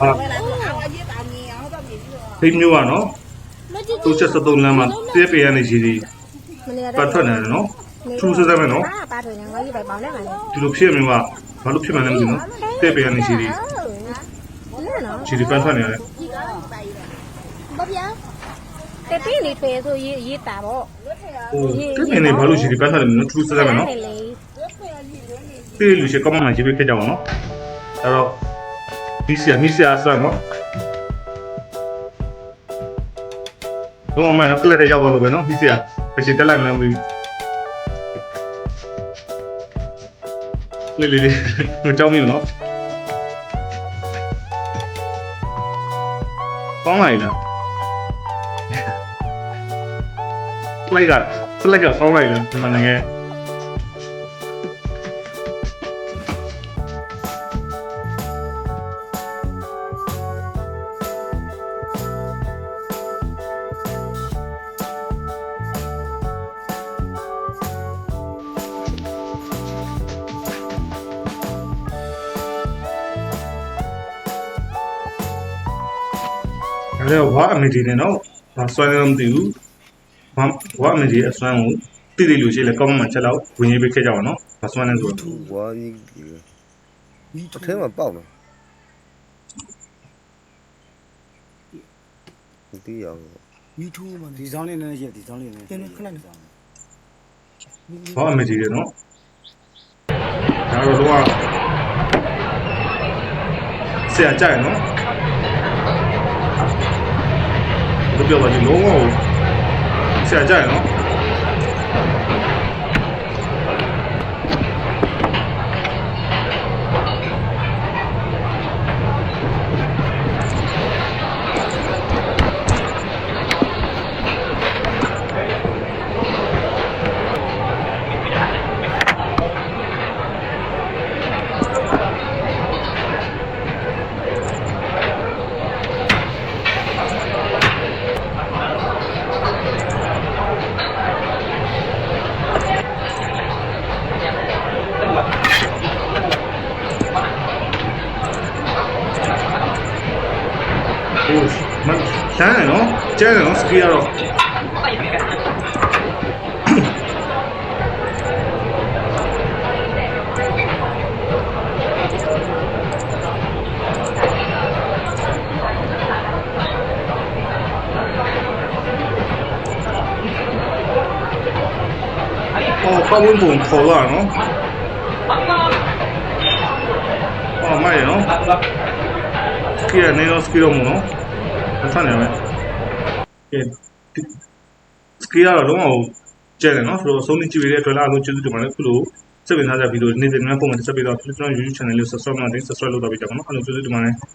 ဟာဝဲလာဆိုအော်အရေးပါမြင်အောင်တော့မြင်ပြီးတော့ဖိမျိုးကနော်သူချက်73လမ်းမှာတဲပေရနေရှိသေးပတ်ထွက်နေတယ်နော်ထူးဆန်းဆန်းပဲနော်ပါထွေနေငါကြီးပဲပေါင်းနေမှာလေဒီလိုဖြစ်ရမျိုးကဘာလို့ဖြစ်မှန်းလည်းမသိဘူးနော်တဲပေရနေရှိသေးလဲနော်ရှိသေးပတ်ထွက်နေရတယ်ဘာပြတပင်းနေထွေဆိုရေးရေးတာပေါ့ဟိုတဲပေနေဘာလို့ရှိသေးပတ်ထွက်နေလဲထူးဆန်းဆန်းပဲနော်လေပြေးလူရှိကောင်းမှန်ရေးပေးခဲ့ကြအောင်နော်အဲ့တော့ ဒီစီမီစီအဆန်နော်တော့မှတော့ကလတဲ့ရောက်တော့ပဲနော်ဒီစီကပစီတက်လိုက်မှန်းမသိဘူးလေလေလေမကြောက်မိဘူးနော်ကောင်းလိုက်လားဖလိုက်ကဖလိုက်ကကောင်းလိုက်လားဒီမှာငယ် ဒါလည်းဝါအမေဒီနဲ့နော်ဘာစွမ်းလဲမသိဘူးဘာဝါအမေဒီအစွမ်းကိုတိတိလို့ရှိလဲကောင်းမှန်ချက်တော့ဝင်ရေးပေးခဲ့ကြပါနော်ဘာစွမ်းလဲဆိုတော့ဝါကြီးကြီးအထဲမှာပေါက်နော်ဒီအောင်မီထူးမှဒီဆောင်လေးနဲ့ရက်ဒီဆောင်လေးနဲ့တင်းခဏနေဝါအမေဒီနဲ့နော်ဒါတော့တော့ဆရာကြိုက်နော် ဘယ်ပြောပါဒီလုံးဝဆရာကြိုက်နော် ဟို မတန်းတယ်နော်ကျဲတယ်နော်စကီကတော့အော်ပတ်ဝန်းပုံခေါ်လာနော်အော်မိုက်နော်စကီရနေတော့စကီရောမနော် အဆန်နေမယ်ကဲစကီရတော့လုံးဝကျဲတယ်နော်ဆိုတော့ဆုံးနေကြည့်ရတဲ့အတွက်လားလို့ကျေးဇူးတင်ပါတယ်ခုလိုစက်ပင်ထားတဲ့ဗီဒီယိုနေ့စဉ်နဲ့ပုံမှန်တက်ပြီးတော့ကျွန်တော် YouTube channel လေး subscribe လုပ်နေ subscribe လုပ်တော့ပြကြပါနော်အဲ့လိုကျေးဇူးတင်ပါတယ်